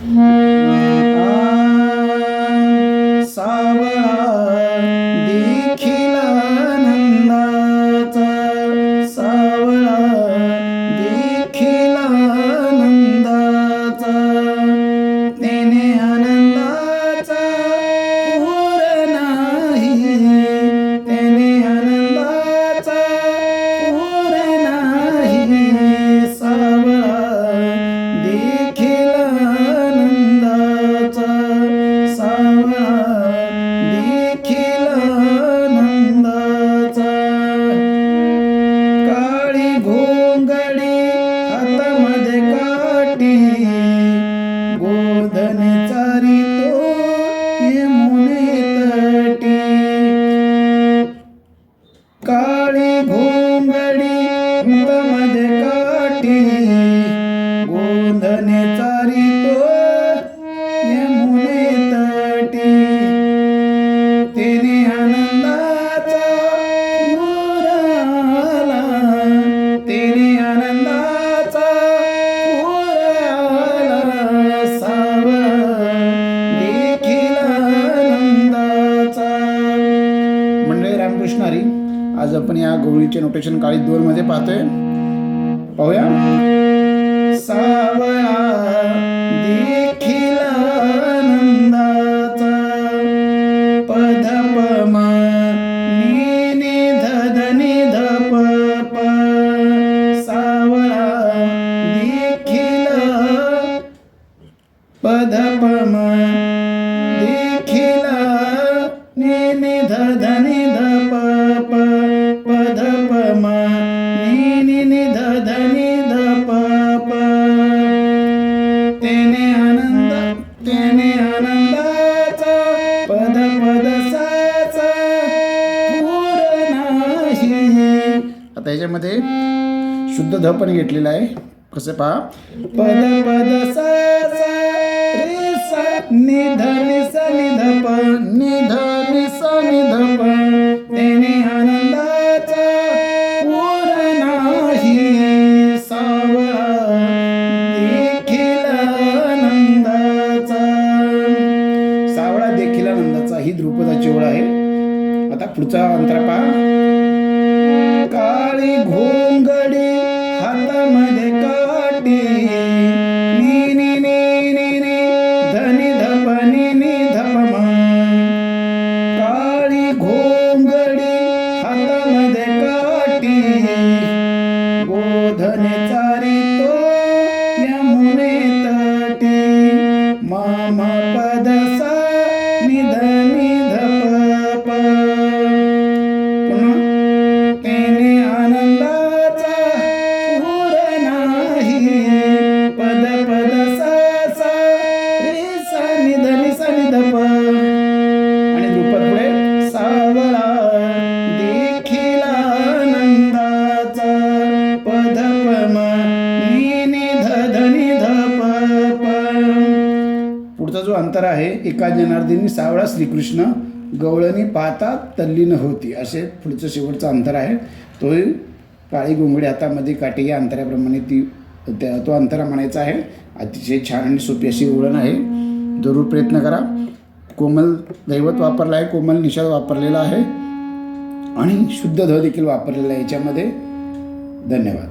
सावळा गोंधने चारितो यमुने तटी. तेने आनंदाचा मोराला तेने आनंदाचा पुराला सावळा देखील आनंदाचा. मंडळी रामकृष्ण हरी आज आपण या गवळीचे नोटेशन काळी दोन पाहतोय. पाहूया. पद प म देखील नि नि ध ध नि ध प प पद प म नि नि नि ध ध नि तेने आनंद तेने आनंदाचा पद पद साचा पूर आता याच्यामध्ये शुद्ध ध पण घेतलेला आहे कसं पहा पद पद सा सा रे सा नि प प तेने आनंदाचा पूर नाही सावळा देखील आनंदाचा. सावळा देखील आनंदाचा ही द्रुपदाची ओळ आहे. आता पुढचा अंतरपा पहा काळी घोंगडी हातामध्ये काटी अंतर आहे. एका जनार्दिनी सावळा श्रीकृष्ण गवळणी पाहता तल्लीन होती. असे पुढचं शेवटचं अंतर आहे. तोही काळी घोंगडी हातामध्ये काटे या अंतराप्रमाणे ती त्या तो अंतरा म्हणायचा आहे. अतिशय छान आणि सोपी अशी ओळण आहे. जरूर प्रयत्न करा. कोमल दैवत वापरला आहे. कोमल निषाद वापरलेला आहे. आणि शुद्ध ध देखील वापरलेला आहे याच्यामध्ये. धन्यवाद.